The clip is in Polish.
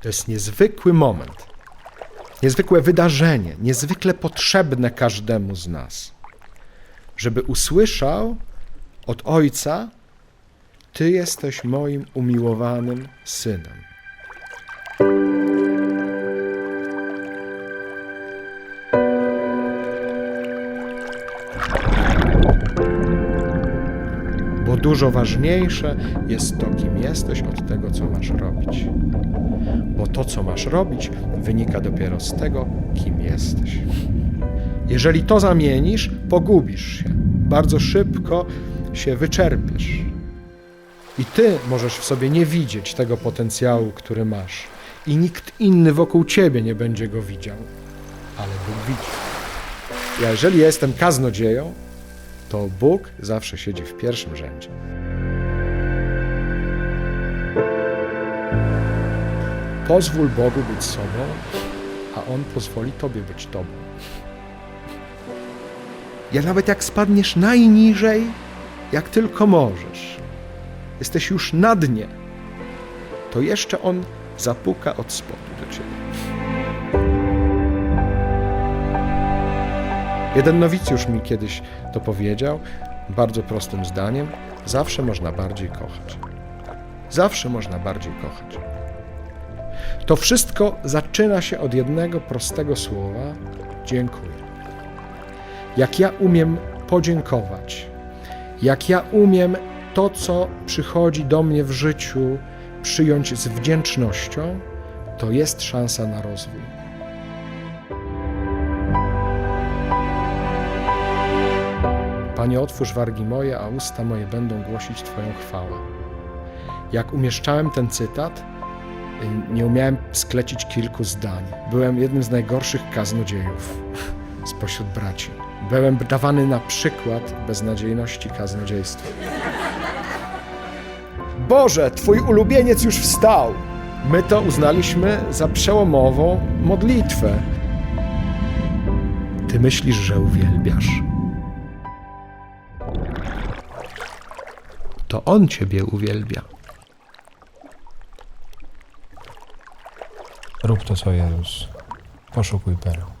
To jest niezwykły moment, niezwykłe wydarzenie, niezwykle potrzebne każdemu z nas, żeby usłyszał od Ojca: Ty jesteś moim umiłowanym synem. Dużo ważniejsze jest to, kim jesteś, od tego, co masz robić. Bo to, co masz robić, wynika dopiero z tego, kim jesteś. Jeżeli to zamienisz, pogubisz się. Bardzo szybko się wyczerpiesz. I ty możesz w sobie nie widzieć tego potencjału, który masz. I nikt inny wokół ciebie nie będzie go widział. Ale Bóg widzi. Ja, jeżeli jestem kaznodzieją, to Bóg zawsze siedzi w pierwszym rzędzie. Pozwól Bogu być sobą, a On pozwoli Tobie być Tobą. Ja nawet jak spadniesz najniżej, jak tylko możesz, jesteś już na dnie, to jeszcze On zapuka od spodu do Ciebie. Jeden nowicjusz mi kiedyś to powiedział, bardzo prostym zdaniem: zawsze można bardziej kochać. Zawsze można bardziej kochać. To wszystko zaczyna się od jednego prostego słowa: dziękuję. Jak ja umiem podziękować, jak ja umiem to, co przychodzi do mnie w życiu, przyjąć z wdzięcznością, to jest szansa na rozwój. Panie, otwórz wargi moje, a usta moje będą głosić Twoją chwałę. Jak umieszczałem ten cytat, nie umiałem sklecić kilku zdań. Byłem jednym z najgorszych kaznodziejów spośród braci. Byłem dawany na przykład beznadziejności kaznodziejstwa. Boże, Twój ulubieniec już wstał! My to uznaliśmy za przełomową modlitwę. Ty myślisz, że uwielbiasz. To On Ciebie uwielbia. Rób to, co Jezus. Poszukuj pereł.